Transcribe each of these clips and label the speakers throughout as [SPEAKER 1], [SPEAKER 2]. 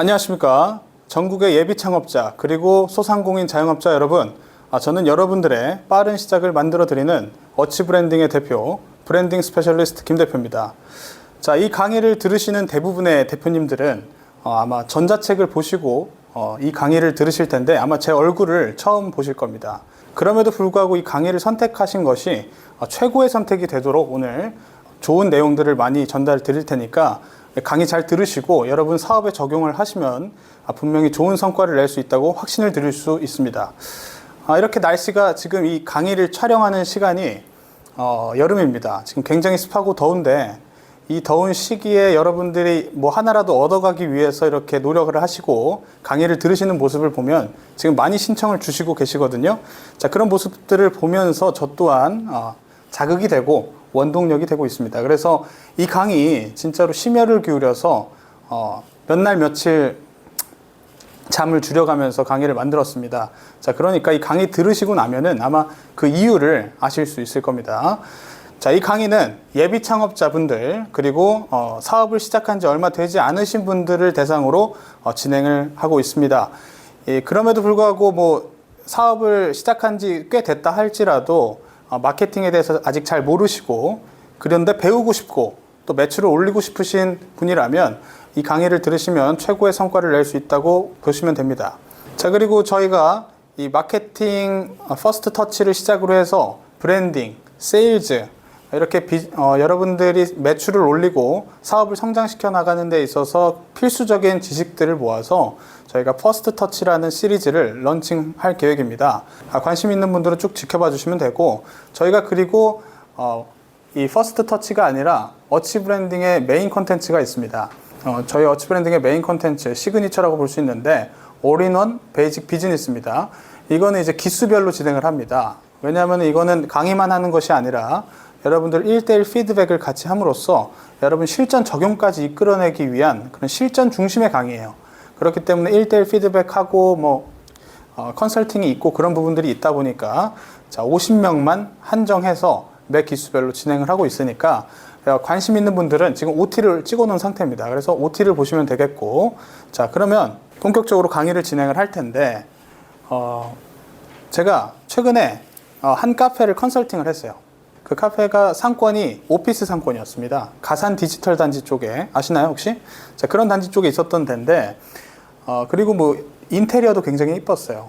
[SPEAKER 1] 안녕하십니까. 전국의 예비 창업자 그리고 소상공인 자영업자 여러분. 아, 저는 여러분들의 빠른 시작을 만들어 드리는 어치 브랜딩의 대표 브랜딩 스페셜리스트 김 대표입니다. 자, 이 강의를 들으시는 대부분의 대표님들은 어, 아마 전자책을 보시고 어, 이 강의를 들으실 텐데 아마 제 얼굴을 처음 보실 겁니다. 그럼에도 불구하고 이 강의를 선택하신 것이 어, 최고의 선택이 되도록 오늘 좋은 내용들을 많이 전달 드릴 테니까 강의 잘 들으시고 여러분 사업에 적용을 하시면 아, 분명히 좋은 성과를 낼 수 있다고 확신을 드릴 수 있습니다. 아, 이렇게 날씨가 지금 이 강의를 촬영하는 시간이 어, 여름입니다. 지금 굉장히 습하고 더운데 이 더운 시기에 여러분들이 뭐 하나라도 얻어가기 위해서 이렇게 노력을 하시고 강의를 들으시는 모습을 보면 지금 많이 신청을 주시고 계시거든요. 자, 그런 모습들을 보면서 저 또한 어, 자극이 되고 원동력이 되고 있습니다. 그래서 이 강의 진짜로 심혈을 기울여서 어, 몇 날 며칠 잠을 줄여가면서 강의를 만들었습니다. 자, 그러니까 이 강의 들으시고 나면은 아마 그 이유를 아실 수 있을 겁니다. 자, 이 강의는 예비 창업자분들 그리고 어, 사업을 시작한 지 얼마 되지 않으신 분들을 대상으로 어, 진행을 하고 있습니다. 예, 그럼에도 불구하고 뭐 사업을 시작한 지 꽤 됐다 할지라도 어, 마케팅에 대해서 아직 잘 모르시고 그런데 배우고 싶고 또 매출을 올리고 싶으신 분이라면 이 강의를 들으시면 최고의 성과를 낼 수 있다고 보시면 됩니다. 자, 그리고 저희가 이 마케팅 어, 퍼스트 터치를 시작으로 해서 브랜딩, 세일즈, 이렇게 비, 어, 여러분들이 매출을 올리고 사업을 성장시켜 나가는 데 있어서 필수적인 지식들을 모아서 저희가 퍼스트 터치라는 시리즈를 런칭할 계획입니다. 아, 관심 있는 분들은 쭉 지켜봐 주시면 되고 저희가 그리고 어, 이 퍼스트 터치가 아니라 어치 브랜딩의 메인 컨텐츠가 있습니다. 어, 저희 어치 브랜딩의 메인 컨텐츠 시그니처라고 볼 수 있는데 올인원 베이직 비즈니스입니다. 이거는 이제 기수별로 진행을 합니다. 왜냐하면 이거는 강의만 하는 것이 아니라 여러분들 1대1 피드백을 같이 함으로써 여러분 실전 적용까지 이끌어내기 위한 그런 실전 중심의 강의예요. 그렇기 때문에 1대1 피드백하고 뭐 어, 컨설팅이 있고 그런 부분들이 있다 보니까 자, 50명만 한정해서 매 기수별로 진행을 하고 있으니까 어, 관심 있는 분들은 지금 OT를 찍어 놓은 상태입니다. 그래서 OT를 보시면 되겠고 자, 그러면 본격적으로 강의를 진행을 할 텐데 어, 제가 최근에 어, 한 카페를 컨설팅을 했어요. 그 카페가 상권이 오피스 상권이었습니다. 가산 디지털 단지 쪽에 아시나요 혹시? 자 그런 단지 쪽에 있었던 데인데 어, 그리고 뭐 인테리어도 굉장히 이뻤어요.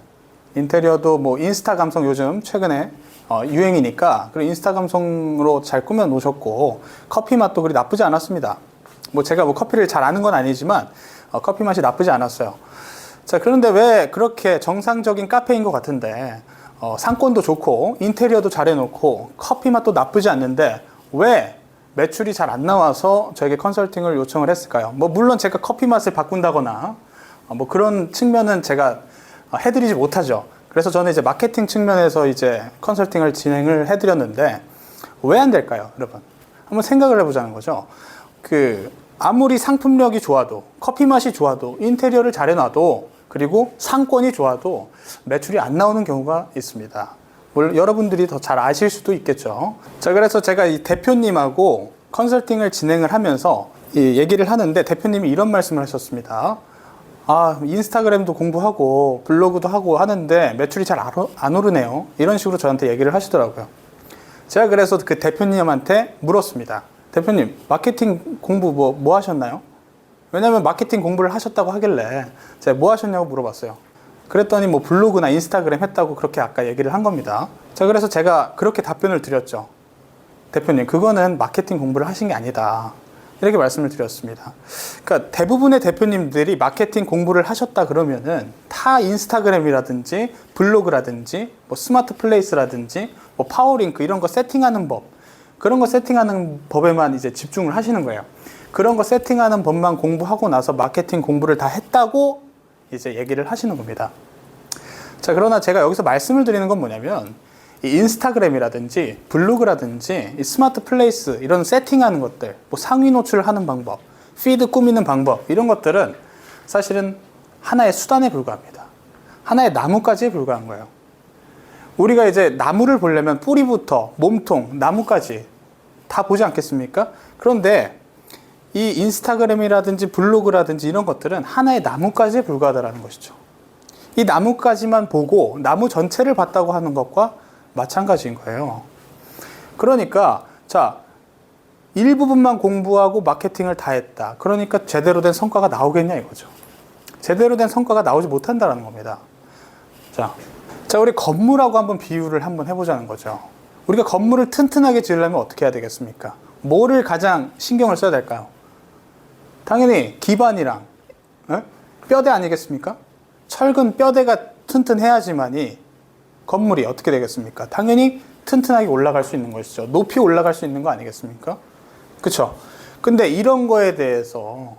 [SPEAKER 1] 인테리어도 뭐 인스타 감성 요즘 최근에 어, 유행이니까 그리고 인스타 감성으로 잘 꾸며 놓으셨고 커피 맛도 그리 나쁘지 않았습니다. 뭐 제가 뭐 커피를 잘 아는 건 아니지만 어, 커피 맛이 나쁘지 않았어요. 자 그런데 왜 그렇게 정상적인 카페인 것 같은데 어, 상권도 좋고 인테리어도 잘 해놓고 커피 맛도 나쁘지 않는데 왜 매출이 잘 안 나와서 저에게 컨설팅을 요청을 했을까요? 뭐 물론 제가 커피 맛을 바꾼다거나 어, 뭐 그런 측면은 제가 어, 해드리지 못하죠. 그래서 저는 이제 마케팅 측면에서 이제 컨설팅을 진행을 해드렸는데 왜 안 될까요, 여러분? 한번 생각을 해보자는 거죠. 그 아무리 상품력이 좋아도 커피 맛이 좋아도 인테리어를 잘 해놔도 그리고 상권이 좋아도 매출이 안 나오는 경우가 있습니다. 물론 여러분들이 더 잘 아실 수도 있겠죠. 자, 그래서 제가 이 대표님하고 컨설팅을 진행을 하면서 이 얘기를 하는데 대표님이 이런 말씀을 하셨습니다. 아, 인스타그램도 공부하고 블로그도 하고 하는데 매출이 잘 안 오르네요. 이런 식으로 저한테 얘기를 하시더라고요. 제가 그래서 그 대표님한테 물었습니다. 대표님, 마케팅 공부 뭐, 뭐 하셨나요? 왜냐면 마케팅 공부를 하셨다고 하길래 제가 뭐 하셨냐고 물어봤어요. 그랬더니 뭐 블로그나 인스타그램 했다고 그렇게 아까 얘기를 한 겁니다. 자, 그래서 제가 그렇게 답변을 드렸죠. 대표님, 그거는 마케팅 공부를 하신 게 아니다. 이렇게 말씀을 드렸습니다. 그러니까 대부분의 대표님들이 마케팅 공부를 하셨다 그러면은 타 인스타그램이라든지 블로그라든지 뭐 스마트 플레이스라든지 뭐 파워링크 이런 거 세팅하는 법 그런 거 세팅하는 법에만 이제 집중을 하시는 거예요. 그런 거 세팅하는 법만 공부하고 나서 마케팅 공부를 다 했다고 이제 얘기를 하시는 겁니다. 자, 그러나 제가 여기서 말씀을 드리는 건 뭐냐면 이 인스타그램이라든지 블로그라든지 이 스마트 플레이스 이런 세팅하는 것들, 뭐 상위 노출하는 방법, 피드 꾸미는 방법 이런 것들은 사실은 하나의 수단에 불과합니다. 하나의 나무까지에 불과한 거예요. 우리가 이제 나무를 보려면 뿌리부터 몸통, 나무까지 다 보지 않겠습니까? 그런데 이 인스타그램이라든지 블로그라든지 이런 것들은 하나의 나뭇가지에 불과하다는 것이죠. 이 나뭇가지만 보고 나무 전체를 봤다고 하는 것과 마찬가지인 거예요. 그러니까 자 일부분만 공부하고 마케팅을 다 했다. 그러니까 제대로 된 성과가 나오겠냐 이거죠. 제대로 된 성과가 나오지 못한다는 겁니다. 자, 자 우리 건물하고 한번 비유를 한번 해보자는 거죠. 우리가 건물을 튼튼하게 지으려면 어떻게 해야 되겠습니까? 뭐를 가장 신경을 써야 될까요? 당연히 기반이랑 에? 뼈대 아니겠습니까? 철근 뼈대가 튼튼해야지만이 건물이 어떻게 되겠습니까? 당연히 튼튼하게 올라갈 수 있는 것이죠. 높이 올라갈 수 있는 거 아니겠습니까? 그렇죠. 근데 이런 거에 대해서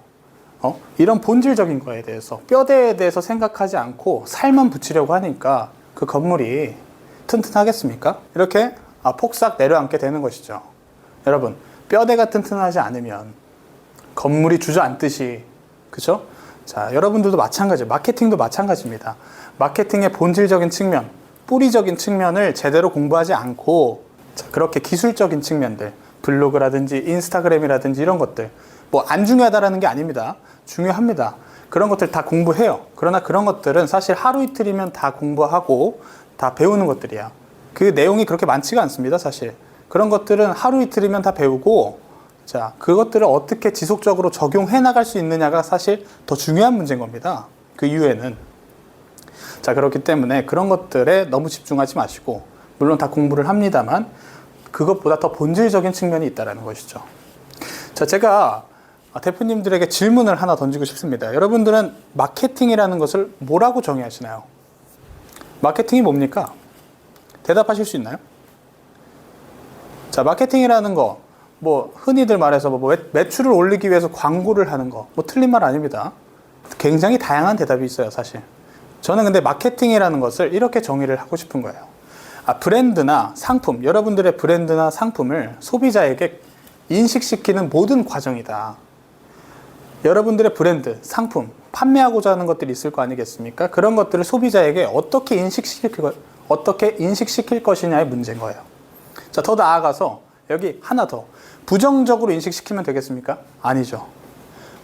[SPEAKER 1] 어? 이런 본질적인 거에 대해서 뼈대에 대해서 생각하지 않고 살만 붙이려고 하니까 그 건물이 튼튼하겠습니까? 이렇게 아, 폭삭 내려앉게 되는 것이죠. 여러분 뼈대가 튼튼하지 않으면 건물이 주저앉듯이 그죠? 자 여러분들도 마찬가지 마케팅도 마찬가지입니다. 마케팅의 본질적인 측면 뿌리적인 측면을 제대로 공부하지 않고 자, 그렇게 기술적인 측면들 블로그라든지 인스타그램이라든지 이런 것들 뭐 안 중요하다라는 게 아닙니다. 중요합니다. 그런 것들 다 공부해요. 그러나 그런 것들은 사실 하루 이틀이면 다 공부하고 다 배우는 것들이야. 그 내용이 그렇게 많지가 않습니다, 사실. 그런 것들은 하루 이틀이면 다 배우고 자, 그것들을 어떻게 지속적으로 적용해 나갈 수 있느냐가 사실 더 중요한 문제인 겁니다. 그 이후에는. 자, 그렇기 때문에 그런 것들에 너무 집중하지 마시고, 물론 다 공부를 합니다만, 그것보다 더 본질적인 측면이 있다는 것이죠. 자, 제가 대표님들에게 질문을 하나 던지고 싶습니다. 여러분들은 마케팅이라는 것을 뭐라고 정의하시나요? 마케팅이 뭡니까? 대답하실 수 있나요? 자, 마케팅이라는 거, 뭐, 흔히들 말해서 뭐 매- 매출을 올리기 위해서 광고를 하는 거, 뭐 틀린 말 아닙니다. 굉장히 다양한 대답이 있어요, 사실. 저는 근데 마케팅이라는 것을 이렇게 정의를 하고 싶은 거예요. 아, 브랜드나 상품, 여러분들의 브랜드나 상품을 소비자에게 인식시키는 모든 과정이다. 여러분들의 브랜드, 상품, 판매하고자 하는 것들이 있을 거 아니겠습니까? 그런 것들을 소비자에게 어떻게 인식시킬, 거- 어떻게 인식시킬 것이냐의 문제인 거예요. 자, 더 나아가서 여기 하나 더. 부정적으로 인식시키면 되겠습니까? 아니죠.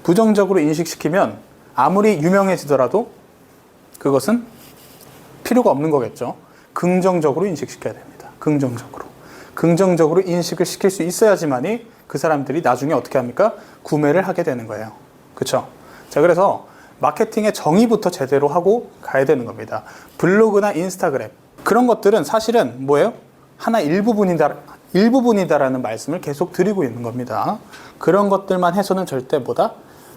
[SPEAKER 1] 부정적으로 인식시키면 아무리 유명해지더라도 그것은 필요가 없는 거겠죠. 긍정적으로 인식시켜야 됩니다. 긍정적으로. 긍정적으로 인식을 시킬 수 있어야지만이 그 사람들이 나중에 어떻게 합니까? 구매를 하게 되는 거예요. 그렇죠? 자, 그래서 마케팅의 정의부터 제대로 하고 가야 되는 겁니다. 블로그나 인스타그램 그런 것들은 사실은 뭐예요? 하나 일부분이다 일부분이다라는 말씀을 계속 드리고 있는 겁니다. 그런 것들만 해서는 절대 보다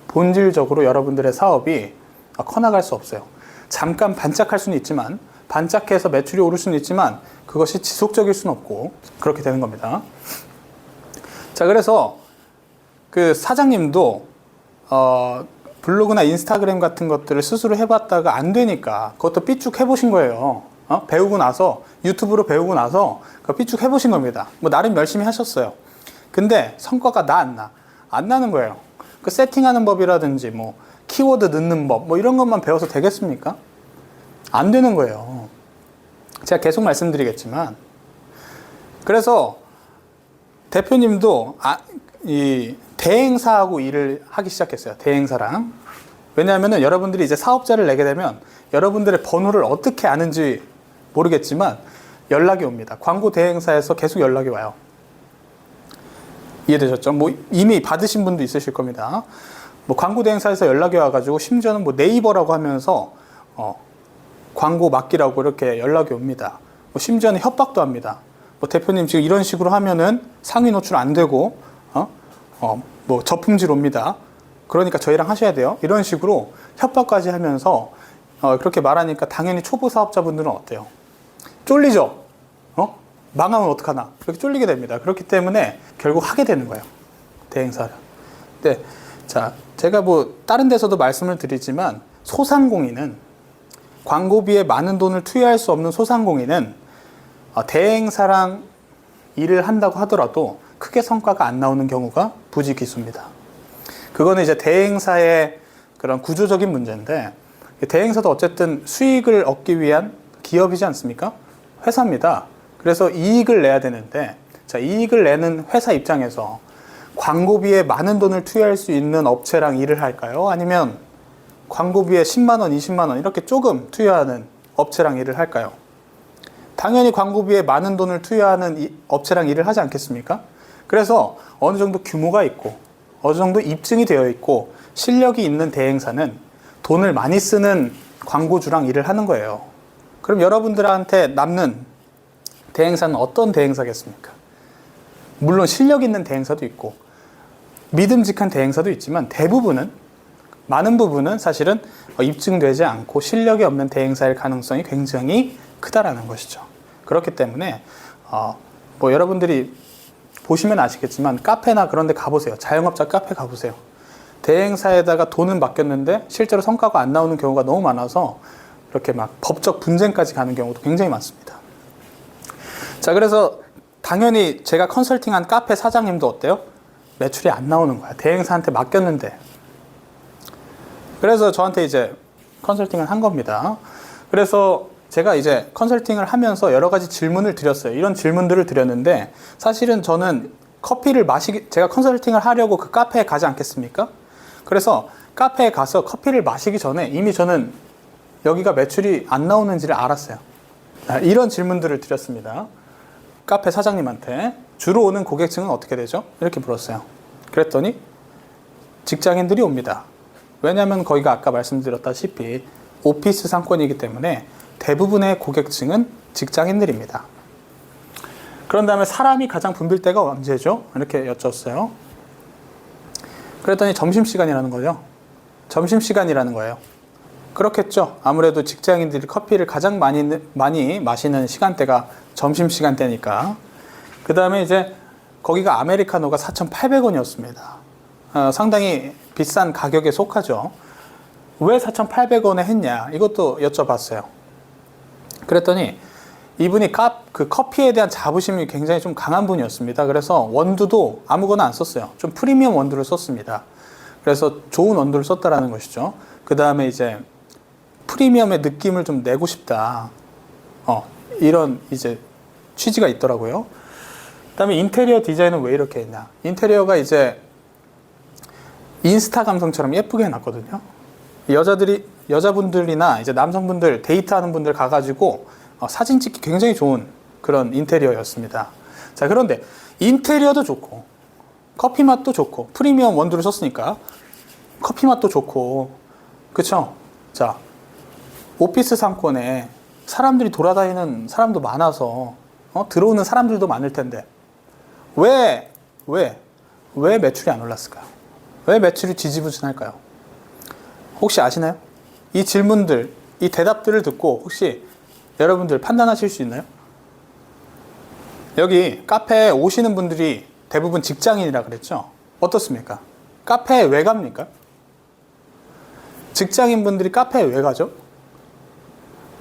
[SPEAKER 1] 본질적으로 여러분들의 사업이 커나갈 수 없어요. 잠깐 반짝할 수는 있지만 반짝해서 매출이 오를 수는 있지만 그것이 지속적일 수는 없고 그렇게 되는 겁니다. 자, 그래서 그 사장님도 어, 블로그나 인스타그램 같은 것들을 스스로 해봤다가 안 되니까 그것도 삐쭉 해보신 거예요. 어? 배우고 나서 유튜브로 배우고 나서 그 삐쭉 해보신 겁니다. 뭐 나름 열심히 하셨어요. 근데 성과가 나 안 나? 안 나는 거예요. 그 세팅하는 법이라든지 뭐 키워드 넣는 법 뭐 이런 것만 배워서 되겠습니까? 안 되는 거예요. 제가 계속 말씀드리겠지만 그래서 대표님도 아, 이 대행사하고 일을 하기 시작했어요. 대행사랑. 왜냐하면 여러분들이 이제 사업자를 내게 되면 여러분들의 번호를 어떻게 아는지 모르겠지만 연락이 옵니다. 광고 대행사에서 계속 연락이 와요. 이해되셨죠? 뭐 이미 받으신 분도 있으실 겁니다. 뭐 광고 대행사에서 연락이 와가지고 심지어는 뭐 네이버라고 하면서 어, 광고 맡기라고 이렇게 연락이 옵니다. 뭐 심지어는 협박도 합니다. 뭐 대표님 지금 이런 식으로 하면은 상위 노출 안 되고 어? 어, 뭐 저품질 옵니다. 그러니까 저희랑 하셔야 돼요. 이런 식으로 협박까지 하면서 어, 그렇게 말하니까 당연히 초보 사업자분들은 어때요? 쫄리죠? 어? 망하면 어떡하나? 그렇게 쫄리게 됩니다. 그렇기 때문에 결국 하게 되는 거예요. 대행사를. 네. 자, 제가 뭐 다른 데서도 말씀을 드리지만 소상공인은 광고비에 많은 돈을 투여할 수 없는 소상공인은 어, 대행사랑 일을 한다고 하더라도 크게 성과가 안 나오는 경우가 부지기수입니다. 그거는 이제 대행사의 그런 구조적인 문제인데 대행사도 어쨌든 수익을 얻기 위한 기업이지 않습니까? 회사입니다. 그래서 이익을 내야 되는데 자 이익을 내는 회사 입장에서 광고비에 많은 돈을 투여할 수 있는 업체랑 일을 할까요? 아니면 광고비에 10만 원, 20만 원 이렇게 조금 투여하는 업체랑 일을 할까요? 당연히 광고비에 많은 돈을 투여하는 이- 업체랑 일을 하지 않겠습니까? 그래서 어느 정도 규모가 있고 어느 정도 입증이 되어 있고 실력이 있는 대행사는 돈을 많이 쓰는 광고주랑 일을 하는 거예요. 그럼 여러분들한테 남는 대행사는 어떤 대행사겠습니까? 물론 실력 있는 대행사도 있고 믿음직한 대행사도 있지만 대부분은 많은 부분은 사실은 어, 입증되지 않고 실력이 없는 대행사일 가능성이 굉장히 크다라는 것이죠. 그렇기 때문에 어, 뭐 여러분들이 보시면 아시겠지만 카페나 그런 데 가보세요. 자영업자 카페 가보세요. 대행사에다가 돈은 맡겼는데 실제로 성과가 안 나오는 경우가 너무 많아서 이렇게 막 법적 분쟁까지 가는 경우도 굉장히 많습니다. 자, 그래서 당연히 제가 컨설팅한 카페 사장님도 어때요? 매출이 안 나오는 거야. 대행사한테 맡겼는데. 그래서 저한테 이제 컨설팅을 한 겁니다. 그래서 제가 이제 컨설팅을 하면서 여러 가지 질문을 드렸어요. 이런 질문들을 드렸는데 사실은 저는 커피를 마시기 제가 컨설팅을 하려고 그 카페에 가지 않겠습니까? 그래서 카페에 가서 커피를 마시기 전에 이미 저는 여기가 매출이 안 나오는지를 알았어요. 아, 이런 질문들을 드렸습니다. 카페 사장님한테 주로 오는 고객층은 어떻게 되죠? 이렇게 물었어요. 그랬더니 직장인들이 옵니다. 왜냐하면 거기가 아까 말씀드렸다시피 오피스 상권이기 때문에 대부분의 고객층은 직장인들입니다. 그런 다음에 사람이 가장 붐빌 때가 언제죠? 이렇게 여쭸어요. 그랬더니 점심시간이라는 거죠. 점심시간이라는 거예요. 그렇겠죠. 아무래도 직장인들이 커피를 가장 많이, 많이 마시는 시간대가 점심시간대니까. 그 다음에 이제 거기가 아메리카노가 4,800원이었습니다. 어, 상당히 비싼 가격에 속하죠. 왜 4,800원에 했냐? 이것도 여쭤봤어요. 그랬더니 이분이 카, 그 커피에 대한 자부심이 굉장히 좀 강한 분이었습니다. 그래서 원두도 아무거나 안 썼어요. 좀 프리미엄 원두를 썼습니다. 그래서 좋은 원두를 썼다라는 것이죠. 그 다음에 이제 프리미엄의 느낌을 좀 내고 싶다. 어, 이런 이제 취지가 있더라고요. 그 다음에 인테리어 디자인은 왜 이렇게 했냐. 인테리어가 이제 인스타 감성처럼 예쁘게 해놨거든요. 여자들이, 여자분들이나 이제 남성분들, 데이트하는 분들 가가지고 어, 사진 찍기 굉장히 좋은 그런 인테리어였습니다. 자, 그런데 인테리어도 좋고, 커피 맛도 좋고, 프리미엄 원두를 썼으니까 커피 맛도 좋고, 그쵸? 자, 오피스 상권에 사람들이 돌아다니는 사람도 많아서 어? 들어오는 사람들도 많을 텐데 왜, 왜, 왜 매출이 안 올랐을까요? 왜 매출이 지지부진할까요? 혹시 아시나요? 이 질문들, 이 대답들을 듣고 혹시 여러분들 판단하실 수 있나요? 여기 카페에 오시는 분들이 대부분 직장인이라 그랬죠? 어떻습니까? 카페에 왜 갑니까? 직장인 분들이 카페에 왜 가죠?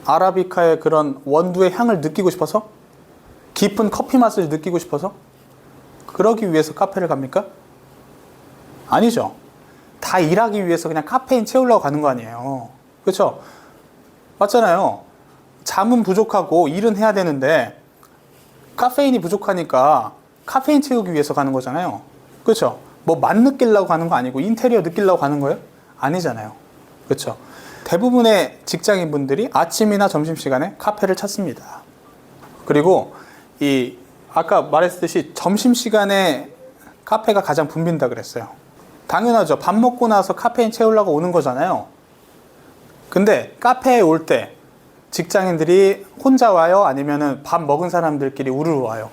[SPEAKER 1] 아라비카의 그런 원두의 향을 느끼고 싶어서? 깊은 커피 맛을 느끼고 싶어서? 그러기 위해서 카페를 갑니까? 아니죠. 다 일하기 위해서 그냥 카페인 채우려고 가는 거 아니에요. 그렇죠? 맞잖아요. 잠은 부족하고 일은 해야 되는데 카페인이 부족하니까 카페인 채우기 위해서 가는 거잖아요. 그렇죠? 뭐 맛 느끼려고 가는 거 아니고 인테리어 느끼려고 가는 거예요? 아니잖아요. 그렇죠? 대부분의 직장인 분들이 아침이나 점심 시간에 카페를 찾습니다. 그리고 이 아까 말했듯이 점심 시간에 카페가 가장 붐빈다 그랬어요. 당연하죠. 밥 먹고 나서 카페인 채우려고 오는 거잖아요. 근데 카페에 올 때 직장인들이 혼자 와요? 아니면은 밥 먹은 사람들끼리 우르르 와요?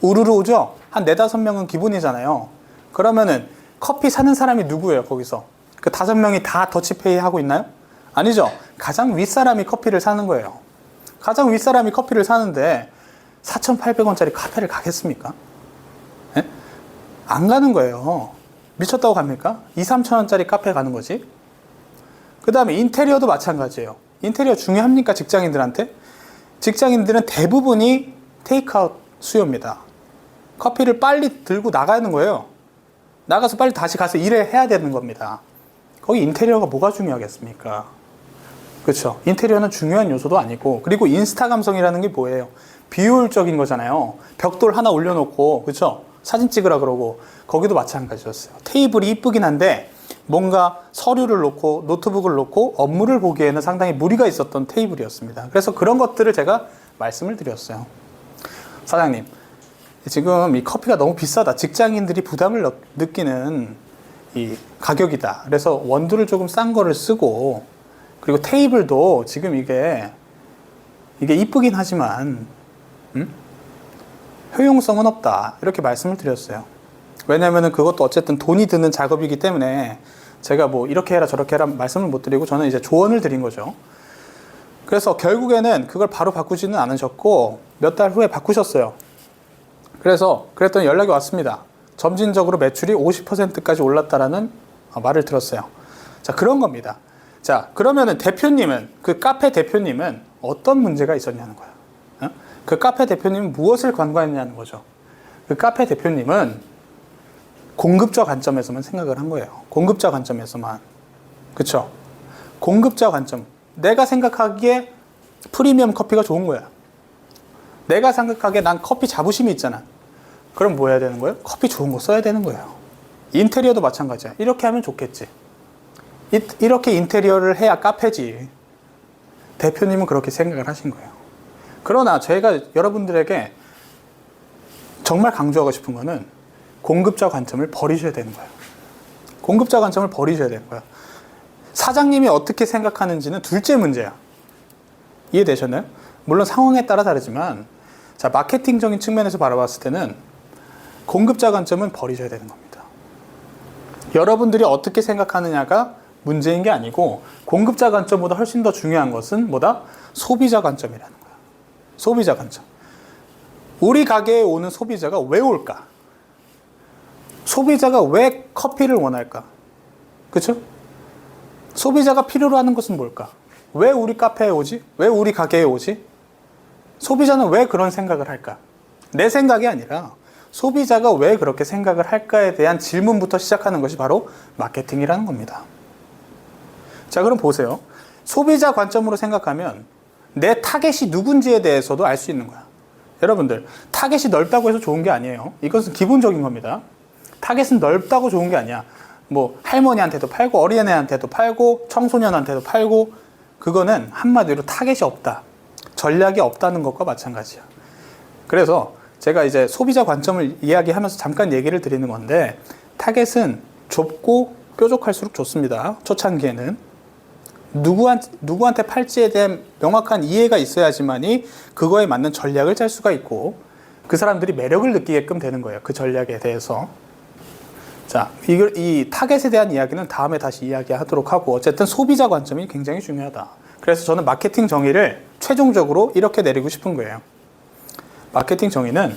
[SPEAKER 1] 우르르 오죠? 한 네다섯 명은 기본이잖아요. 그러면은 커피 사는 사람이 누구예요, 거기서? 그 다섯 명이 다 더치페이 하고 있나요? 아니죠. 가장 윗사람이 커피를 사는 거예요. 가장 윗사람이 커피를 사는데 4,800원짜리 카페를 가겠습니까? 예? 안 가는 거예요. 미쳤다고 갑니까? 2, 3천 원짜리 카페 가는 거지. 그 다음에 인테리어도 마찬가지예요. 인테리어 중요합니까? 직장인들한테? 직장인들은 대부분이 테이크아웃 수요입니다. 커피를 빨리 들고 나가는 거예요. 나가서 빨리 다시 가서 일을 해야 되는 겁니다. 거기 인테리어가 뭐가 중요하겠습니까? 그렇죠. 인테리어는 중요한 요소도 아니고 그리고 인스타 감성이라는 게 뭐예요? 비효율적인 거잖아요. 벽돌 하나 올려놓고 그렇죠. 사진 찍으라 그러고 거기도 마찬가지였어요. 테이블이 이쁘긴 한데 뭔가 서류를 놓고 노트북을 놓고 업무를 보기에는 상당히 무리가 있었던 테이블이었습니다. 그래서 그런 것들을 제가 말씀을 드렸어요. 사장님, 지금 이 커피가 너무 비싸다. 직장인들이 부담을 느- 느끼는 이 가격이다. 그래서 원두를 조금 싼 거를 쓰고 그리고 테이블도 지금 이게 이게 이쁘긴 하지만 음? 효용성은 없다. 이렇게 말씀을 드렸어요. 왜냐면은 그것도 어쨌든 돈이 드는 작업이기 때문에 제가 뭐 이렇게 해라 저렇게 해라 말씀을 못 드리고 저는 이제 조언을 드린 거죠. 그래서 결국에는 그걸 바로 바꾸지는 않으셨고 몇 달 후에 바꾸셨어요. 그래서 그랬더니 연락이 왔습니다. 점진적으로 매출이 50%까지 올랐다라는 어, 말을 들었어요. 자, 그런 겁니다. 자, 그러면은 대표님은 그 카페 대표님은 어떤 문제가 있었냐는 거야. 어? 그 카페 대표님은 무엇을 관과했냐는 거죠. 그 카페 대표님은 공급자 관점에서만 생각을 한 거예요. 공급자 관점에서만. 그쵸? 공급자 관점. 내가 생각하기에 프리미엄 커피가 좋은 거야. 내가 생각하기에 난 커피 자부심이 있잖아. 그럼 뭐 해야 되는 거예요? 커피 좋은 거 써야 되는 거예요. 인테리어도 마찬가지야. 이렇게 하면 좋겠지. 이, 이렇게 인테리어를 해야 카페지. 대표님은 그렇게 생각을 하신 거예요. 그러나 저희가 여러분들에게 정말 강조하고 싶은 거는 공급자 관점을 버리셔야 되는 거예요. 공급자 관점을 버리셔야 되는 거예요. 사장님이 어떻게 생각하는지는 둘째 문제야. 이해되셨나요? 물론 상황에 따라 다르지만 자 마케팅적인 측면에서 바라봤을 때는 공급자 관점은 버리셔야 되는 겁니다. 여러분들이 어떻게 생각하느냐가 문제인 게 아니고 공급자 관점보다 훨씬 더 중요한 것은 뭐다? 소비자 관점이라는 거야. 소비자 관점. 우리 가게에 오는 소비자가 왜 올까? 소비자가 왜 커피를 원할까? 그렇죠? 소비자가 필요로 하는 것은 뭘까? 왜 우리 카페에 오지? 왜 우리 가게에 오지? 소비자는 왜 그런 생각을 할까? 내 생각이 아니라 소비자가 왜 그렇게 생각을 할까에 대한 질문부터 시작하는 것이 바로 마케팅이라는 겁니다. 자, 그럼 보세요. 소비자 관점으로 생각하면 내 타겟이 누군지에 대해서도 알 수 있는 거야. 여러분들, 타겟이 넓다고 해서 좋은 게 아니에요. 이것은 기본적인 겁니다. 타겟은 넓다고 좋은 게 아니야. 뭐 할머니한테도 팔고 어린애한테도 팔고 청소년한테도 팔고 그거는 한마디로 타겟이 없다. 전략이 없다는 것과 마찬가지야. 그래서 제가 이제 소비자 관점을 이야기하면서 잠깐 얘기를 드리는 건데 타겟은 좁고 뾰족할수록 좋습니다. 초창기에는 누구한테, 누구한테 팔지에 대한 명확한 이해가 있어야지만이 그거에 맞는 전략을 짤 수가 있고 그 사람들이 매력을 느끼게끔 되는 거예요. 그 전략에 대해서. 자, 이걸, 이 타겟에 대한 이야기는 다음에 다시 이야기하도록 하고, 어쨌든 소비자 관점이 굉장히 중요하다. 그래서 저는 마케팅 정의를 최종적으로 이렇게 내리고 싶은 거예요. 마케팅 정의는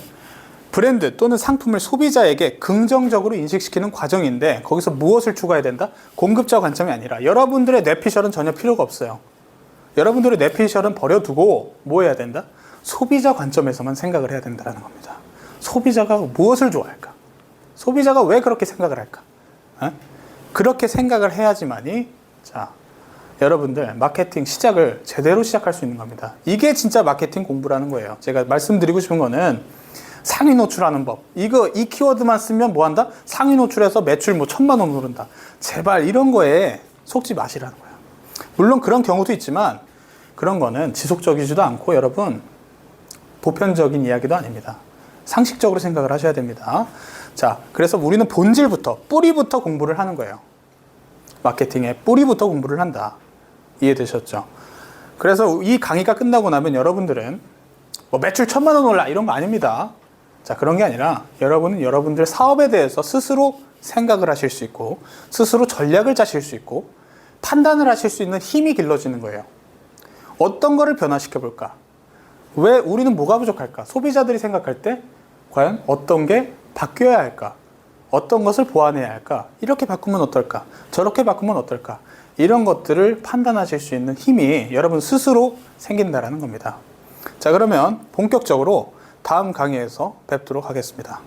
[SPEAKER 1] 브랜드 또는 상품을 소비자에게 긍정적으로 인식시키는 과정인데, 거기서 무엇을 추가해야 된다? 공급자 관점이 아니라, 여러분들의 뇌피셜은 전혀 필요가 없어요. 여러분들의 뇌피셜은 버려두고, 뭐 해야 된다? 소비자 관점에서만 생각을 해야 된다는 겁니다. 소비자가 무엇을 좋아할까? 소비자가 왜 그렇게 생각을 할까? 어? 그렇게 생각을 해야지만이 자 여러분들 마케팅 시작을 제대로 시작할 수 있는 겁니다. 이게 진짜 마케팅 공부라는 거예요. 제가 말씀드리고 싶은 거는 상위 노출하는 법. 이거 이 키워드만 쓰면 뭐 한다? 상위 노출해서 매출 뭐 천만 원 오른다. 제발 이런 거에 속지 마시라는 거예요. 물론 그런 경우도 있지만 그런 거는 지속적이지도 않고 여러분 보편적인 이야기도 아닙니다. 상식적으로 생각을 하셔야 됩니다. 자, 그래서 우리는 본질부터, 뿌리부터 공부를 하는 거예요. 마케팅의 뿌리부터 공부를 한다. 이해되셨죠? 그래서 이 강의가 끝나고 나면 여러분들은 뭐 매출 천만 원 올라 이런 거 아닙니다. 자, 그런 게 아니라 여러분은 여러분들 사업에 대해서 스스로 생각을 하실 수 있고, 스스로 전략을 짜실 수 있고, 판단을 하실 수 있는 힘이 길러지는 거예요. 어떤 거를 변화시켜 볼까? 왜 우리는 뭐가 부족할까? 소비자들이 생각할 때 과연 어떤 게 바뀌어야 할까? 어떤 것을 보완해야 할까? 이렇게 바꾸면 어떨까? 저렇게 바꾸면 어떨까? 이런 것들을 판단하실 수 있는 힘이 여러분 스스로 생긴다라는 겁니다. 자, 그러면 본격적으로 다음 강의에서 뵙도록 하겠습니다.